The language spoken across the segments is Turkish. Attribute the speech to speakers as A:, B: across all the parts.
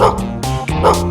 A: Oh.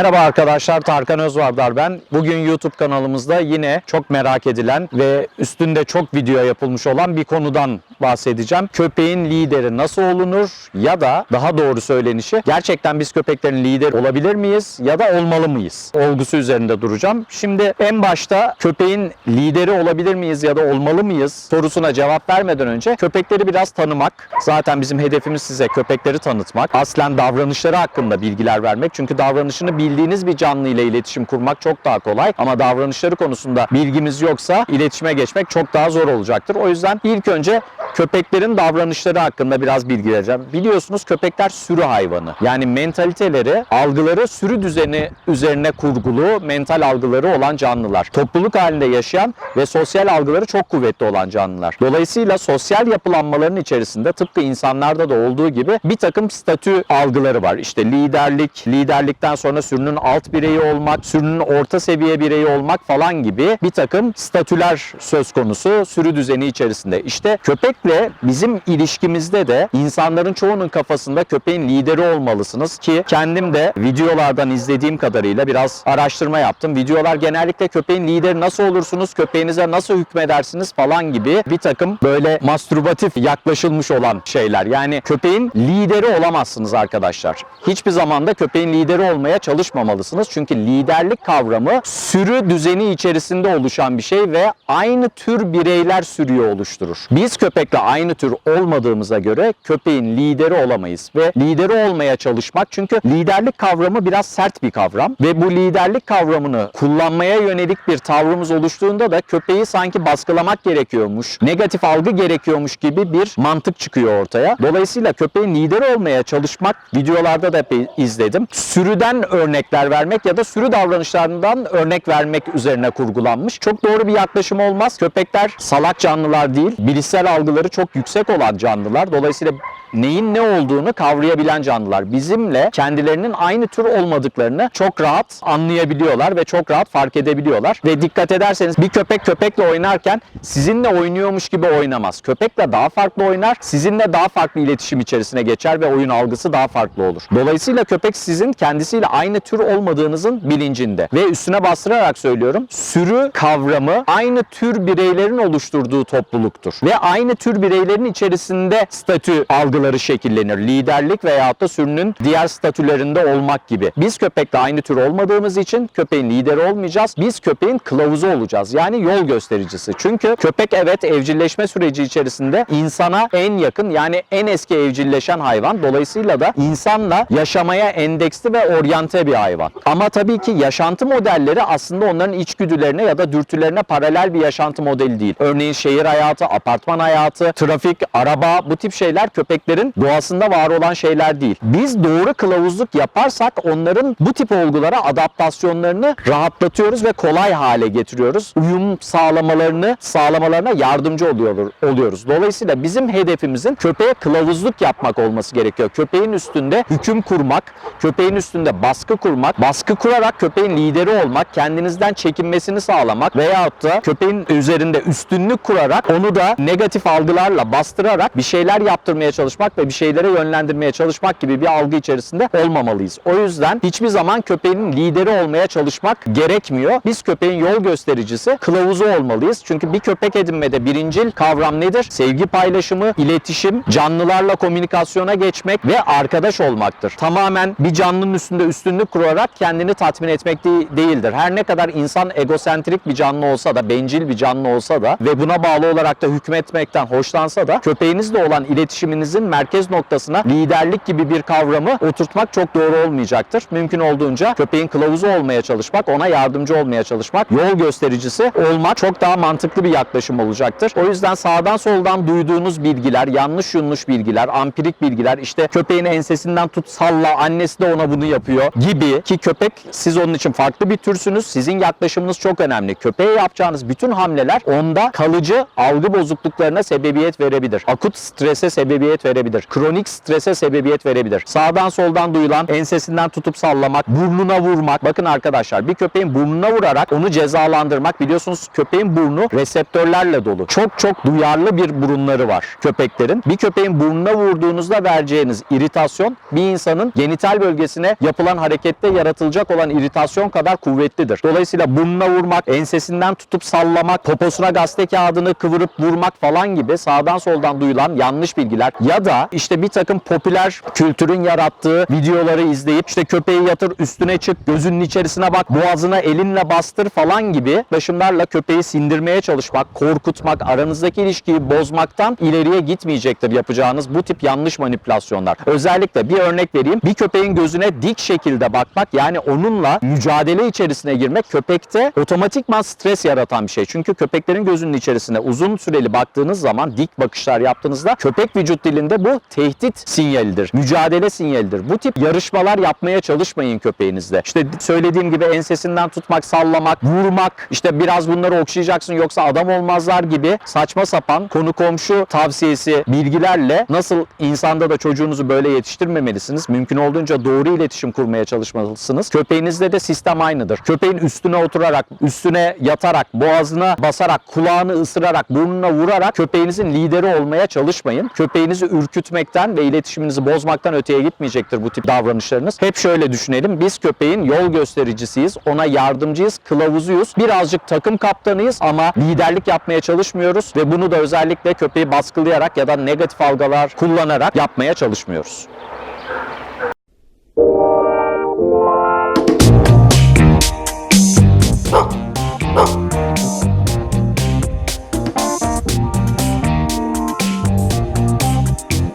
A: Merhaba arkadaşlar, Tarkan Özvardar ben. Bugün YouTube kanalımızda yine çok merak edilen ve üstünde çok video yapılmış olan bir konudan bahsedeceğim. Köpeğin lideri nasıl olunur ya da daha doğru söylenişi gerçekten biz köpeklerin lideri olabilir miyiz ya da olmalı mıyız? Olgusu üzerinde duracağım. Şimdi en başta köpeğin lideri olabilir miyiz ya da olmalı mıyız sorusuna cevap vermeden önce köpekleri biraz tanımak. Zaten bizim hedefimiz size köpekleri tanıtmak. Aslen davranışları hakkında bilgiler vermek. Çünkü davranışını bildiğiniz bir canlı ile iletişim kurmak çok daha kolay. Ama davranışları konusunda bilgimiz yoksa iletişime geçmek çok daha zor olacaktır. O yüzden ilk önce köpeklerin davranışları hakkında biraz bilgi vereceğim. Biliyorsunuz köpekler sürü hayvanı. Yani mentaliteleri, algıları sürü düzeni üzerine kurgulu mental algıları olan canlılar. Topluluk halinde yaşayan ve sosyal algıları çok kuvvetli olan canlılar. Dolayısıyla sosyal yapılanmaların içerisinde tıpkı insanlarda da olduğu gibi bir takım statü algıları var. İşte liderlik, liderlikten sonra sürünün alt bireyi olmak, sürünün orta seviye bireyi olmak falan gibi bir takım statüler söz konusu sürü düzeni içerisinde. İşte köpekle bizim ilişkimizde de insanların çoğunun kafasında köpeğin lideri olmalısınız ki kendim de videolardan izlediğim kadarıyla biraz araştırma yaptım. Videolar genellikle köpeğin lideri nasıl olursunuz, köpeğinize nasıl hükmedersiniz falan gibi bir takım böyle mastürbatif yaklaşılmış olan şeyler. Yani köpeğin lideri olamazsınız arkadaşlar. Hiçbir zamanda köpeğin lideri olmaya çalışmamalısınız. Çünkü liderlik kavramı sürü düzeni içerisinde oluşan bir şey ve aynı tür bireyler sürüyü oluşturur. Biz köpekle aynı tür olmadığımıza göre köpeğin lideri olamayız ve lideri olmaya çalışmak çünkü liderlik kavramı biraz sert bir kavram ve bu liderlik kavramını kullanmaya yönelik bir tavrımız oluştuğunda da köpeği sanki baskılamak gerekiyormuş, negatif algı gerekiyormuş gibi bir mantık çıkıyor ortaya. Dolayısıyla köpeğin lideri olmaya çalışmak videolarda da hep izledim. Sürüden örnekler vermek ya da sürü davranışlarından örnek vermek üzerine kurgulanmış. Çok doğru bir yaklaşım olmaz. Köpekler salak canlılar değil, bilişsel algıları çok yüksek olan canlılar. Dolayısıyla neyin ne olduğunu kavrayabilen canlılar. Bizimle kendilerinin aynı tür olmadıklarını çok rahat anlayabiliyorlar ve çok rahat fark edebiliyorlar. Ve dikkat ederseniz bir köpek köpekle oynarken sizinle oynuyormuş gibi oynamaz. Köpekle daha farklı oynar, sizinle daha farklı iletişim içerisine geçer ve oyun algısı daha farklı olur. Dolayısıyla köpek sizin kendisiyle aynı tür olmadığınızın bilincinde. Ve üstüne bastırarak söylüyorum, sürü kavramı aynı tür bireylerin oluşturduğu topluluktur. Ve aynı tür bireylerin içerisinde statü algıları şekillenir. Liderlik veyahut da sürünün diğer statülerinde olmak gibi. Biz köpekle aynı tür olmadığımız için köpeğin lideri olmayacağız. Biz köpeğin kılavuzu olacağız. Yani yol göstericisi. Çünkü köpek evet evcilleşme süreci içerisinde insana en yakın yani en eski evcilleşen hayvan. Dolayısıyla da insanla yaşamaya endeksli ve oryante bir hayvan. Ama tabii ki yaşantı modelleri aslında onların içgüdülerine ya da dürtülerine paralel bir yaşantı modeli değil. Örneğin şehir hayatı, apartman hayatı, trafik, araba bu tip şeyler köpeklerin doğasında var olan şeyler değil. Biz doğru kılavuzluk yaparsak onların bu tip olgulara adaptasyonlarını rahatlatıyoruz ve kolay hale getiriyoruz. Uyum sağlamalarını sağlamalarına yardımcı oluyor, oluyoruz. Dolayısıyla bizim hedefimizin köpeğe kılavuzluk yapmak olması gerekiyor. Köpeğin üstünde hüküm kurmak, köpeğin üstünde baskı kurmak, baskı kurarak köpeğin lideri olmak, kendinizden çekinmesini sağlamak veyahut da köpeğin üzerinde üstünlük kurarak onu da negatif algılarla bastırarak bir şeyler yaptırmaya çalışmak ve bir şeylere yönlendirmeye çalışmak gibi bir algı içerisinde olmamalıyız. O yüzden hiçbir zaman köpeğin lideri olmaya çalışmak gerekmiyor. Biz köpeğin yol göstericisi, kılavuzu olmalıyız. Çünkü bir köpek edinmede birincil kavram nedir? Sevgi paylaşımı, iletişim, canlılarla komünikasyona geçmek ve arkadaş olmaktır. Tamamen bir canlının üstünde üstünlük kurarak kendini tatmin etmek de- değildir. Her ne kadar insan egosentrik bir canlı olsa da, bencil bir canlı olsa da ve buna bağlı olarak da hükmetmekten hoşlansa da köpeğinizle olan iletişiminizin merkez noktasına liderlik gibi bir kavramı oturtmak çok doğru olmayacaktır. Mümkün olduğunca köpeğin kılavuzu olmaya çalışmak, ona yardımcı olmaya çalışmak, yol göstericisi olmak çok daha mantıklı bir yaklaşım olacaktır. O yüzden sağdan soldan duyduğunuz bilgiler, yanlış yunmuş bilgiler, ampirik bilgiler, işte köpeğin ensesinden tut salla, annesi de ona bunu yapıyor gibi ki köpek siz onun için farklı bir türsünüz. Sizin yaklaşımınız çok önemli. Köpeğe yapacağınız bütün hamleler onda kalıcı algı bozukluklarına sebebiyet verebilir. Akut strese sebebiyet verebilir verebilir. Kronik strese sebebiyet verebilir. Sağdan soldan duyulan ensesinden tutup sallamak, burnuna vurmak. Bakın arkadaşlar bir köpeğin burnuna vurarak onu cezalandırmak biliyorsunuz köpeğin burnu reseptörlerle dolu. Çok çok duyarlı bir burunları var köpeklerin. Bir köpeğin burnuna vurduğunuzda vereceğiniz iritasyon bir insanın genital bölgesine yapılan harekette yaratılacak olan iritasyon kadar kuvvetlidir. Dolayısıyla burnuna vurmak, ensesinden tutup sallamak, poposuna gazete kağıdını kıvırıp vurmak falan gibi sağdan soldan duyulan yanlış bilgiler ya da işte bir takım popüler kültürün yarattığı videoları izleyip işte köpeği yatır üstüne çık, gözünün içerisine bak, boğazına elinle bastır falan gibi başımlarla köpeği sindirmeye çalışmak, korkutmak, aranızdaki ilişkiyi bozmaktan ileriye gitmeyecektir yapacağınız bu tip yanlış manipülasyonlar. Özellikle bir örnek vereyim. Bir köpeğin gözüne dik şekilde bakmak yani onunla mücadele içerisine girmek köpekte otomatikman stres yaratan bir şey. Çünkü köpeklerin gözünün içerisine uzun süreli baktığınız zaman dik bakışlar yaptığınızda köpek vücut dilinde bu tehdit sinyalidir. Mücadele sinyalidir. Bu tip yarışmalar yapmaya çalışmayın köpeğinizle. İşte söylediğim gibi ensesinden tutmak, sallamak, vurmak, işte biraz bunları okşayacaksın yoksa adam olmazlar gibi saçma sapan konu komşu tavsiyesi bilgilerle nasıl insanda da çocuğunuzu böyle yetiştirmemelisiniz. Mümkün olduğunca doğru iletişim kurmaya çalışmalısınız. Köpeğinizde de sistem aynıdır. Köpeğin üstüne oturarak, üstüne yatarak, boğazına basarak, kulağını ısırarak, burnuna vurarak köpeğinizin lideri olmaya çalışmayın. Köpeğinizi ürkütmekten ve iletişiminizi bozmaktan öteye gitmeyecektir bu tip davranışlarınız. Hep şöyle düşünelim. Biz köpeğin yol göstericisiyiz, ona yardımcıyız, kılavuzuyuz. Birazcık takım kaptanıyız ama liderlik yapmaya çalışmıyoruz ve bunu da özellikle köpeği baskılayarak ya da negatif algılar kullanarak yapmaya çalışmıyoruz.